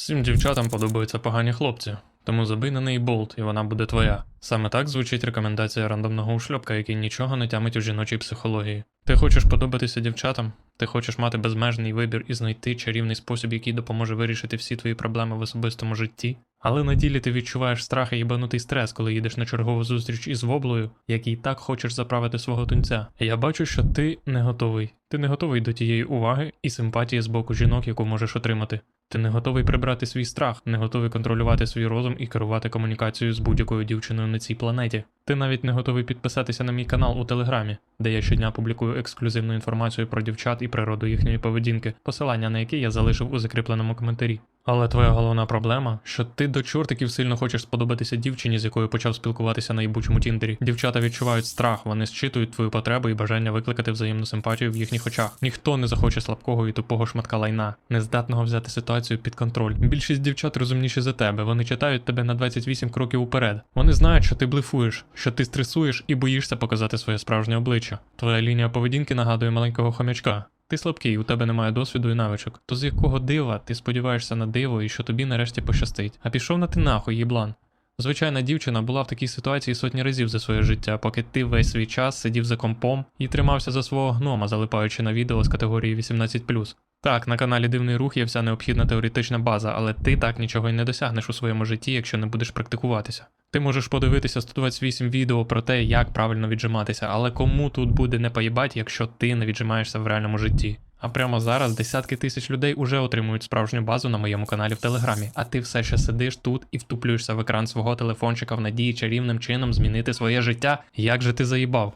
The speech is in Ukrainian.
Всім дівчатам подобаються погані хлопці, тому забий на неї болт, і вона буде твоя. Саме так звучить рекомендація рандомного ушльопка, який нічого не тямить у жіночій психології. Ти хочеш подобатися дівчатам? Ти хочеш мати безмежний вибір і знайти чарівний спосіб, який допоможе вирішити всі твої проблеми в особистому житті. Але на ділі ти відчуваєш страх і їбанутий стрес, коли їдеш на чергову зустріч із воблою, який так хочеш заправити свого тунця. Я бачу, що ти не готовий. Ти не готовий до тієї уваги і симпатії з боку жінок, яку можеш отримати. Ти не готовий прибрати свій страх, не готовий контролювати свій розум і керувати комунікацією з будь-якою дівчиною на цій планеті. Ти навіть не готовий підписатися на мій канал у Телеграмі, де я щодня публікую ексклюзивну інформацію про дівчат і природу їхньої поведінки, посилання на які я залишив у закріпленому коментарі. Але твоя головна проблема, що ти до чортиків сильно хочеш сподобатися дівчині, з якою почав спілкуватися на їбучому тіндері. Дівчата відчувають страх, вони зчитують твою потребу і бажання викликати взаємну симпатію в їхніх очах. Ніхто не захоче слабкого і тупого шматка лайна, нездатного взяти ситуацію під контроль. Більшість дівчат розумніші за тебе, вони читають тебе на 28 кроків уперед. Вони знають, що ти блефуєш, що ти стресуєш і боїшся показати своє справжнє обличчя. Твоя лінія поведінки нагадує маленького хомячка. Ти слабкий, у тебе немає досвіду і навичок. То з якого дива ти сподіваєшся на диво і що тобі нарешті пощастить? А пішов на ти нахуй, їблан. Звичайна дівчина була в такій ситуації сотні разів за своє життя, поки ти весь свій час сидів за компом і тримався за свого гнома, залипаючи на відео з категорії 18+. Так, на каналі Дивний Рух є вся необхідна теоретична база, але ти так нічого й не досягнеш у своєму житті, якщо не будеш практикуватися. Ти можеш подивитися 128 відео про те, як правильно віджиматися, але кому тут буде не поїбать, якщо ти не віджимаєшся в реальному житті. А прямо зараз десятки тисяч людей уже отримують справжню базу на моєму каналі в Телеграмі, а ти все ще сидиш тут і втуплюєшся в екран свого телефончика в надії чарівним чином змінити своє життя. Як же ти заїбав?